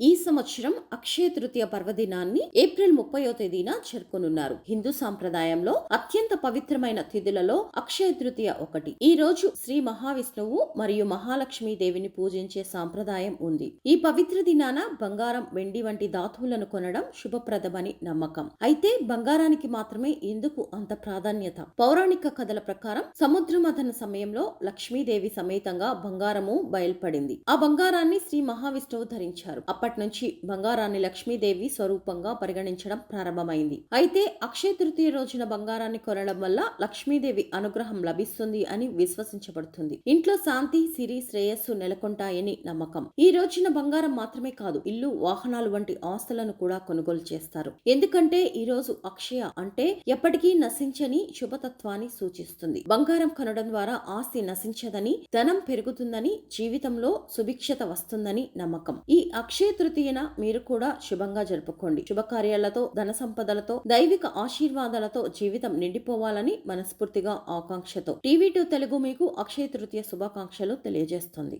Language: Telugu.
ఈ సంవత్సరం అక్షయ తృతీయ పర్వదినాన్ని ఏప్రిల్ ముప్పయో తేదీన చేరుకొనున్నారు హిందూ సాంప్రదాయంలో అత్యంత పవిత్రమైన తిథులలో అక్షయ తృతీయ ఒకటి. ఈ రోజు శ్రీ మహావిష్ణువు మరియు మహాలక్ష్మి దేవిని పూజించే సాంప్రదాయం ఉంది. ఈ పవిత్ర దినాన బంగారం వెండి వంటి ధాతువులను కొనడం శుభప్రదమని నమ్మకం. అయితే బంగారానికి మాత్రమే ఎందుకు అంత ప్రాధాన్యత? పౌరాణిక కథల ప్రకారం సముద్ర మథన సమయంలో లక్ష్మీదేవి సమేతంగా బంగారము బయల్పడింది. ఆ బంగారాన్ని శ్రీ మహావిష్ణువు ధరించారు. అప్పటి నుంచి బంగారాన్ని లక్ష్మీదేవి స్వరూపంగా పరిగణించడం ప్రారంభమైంది. అయితే అక్షయ తృతీయ రోజున బంగారాన్ని కొనడం వల్ల లక్ష్మీదేవి అనుగ్రహం లభిస్తుంది అని విశ్వసించబడుతుంది. ఇంట్లో శాంతి సిరి శ్రేయస్సు నెలకొంటాయని నమ్మకం. ఈ రోజున బంగారం మాత్రమే కాదు ఇల్లు వాహనాలు వంటి ఆస్తులను కూడా కొనుగోలు చేస్తారు. ఎందుకంటే ఈ రోజు అక్షయ అంటే ఎప్పటికీ నశించని శుభతత్వాన్ని సూచిస్తుంది. బంగారం కొనడం ద్వారా ఆస్తి నశించదని ధనం పెరుగుతుందని జీవితంలో సుభిక్షత వస్తుందని నమ్మకం. ఈ అక్షయ తృతీయన మీరు కూడా శుభంగా జరుపుకోండి. శుభకార్యాలతో ధన సంపదలతో దైవిక ఆశీర్వాదాలతో జీవితం నిండిపోవాలని మనస్ఫూర్తిగా ఆకాంక్షతో. టీవీ టూ తెలుగు మీకు అక్షయ తృతీయ శుభాకాంక్షలు తెలియజేస్తుంది.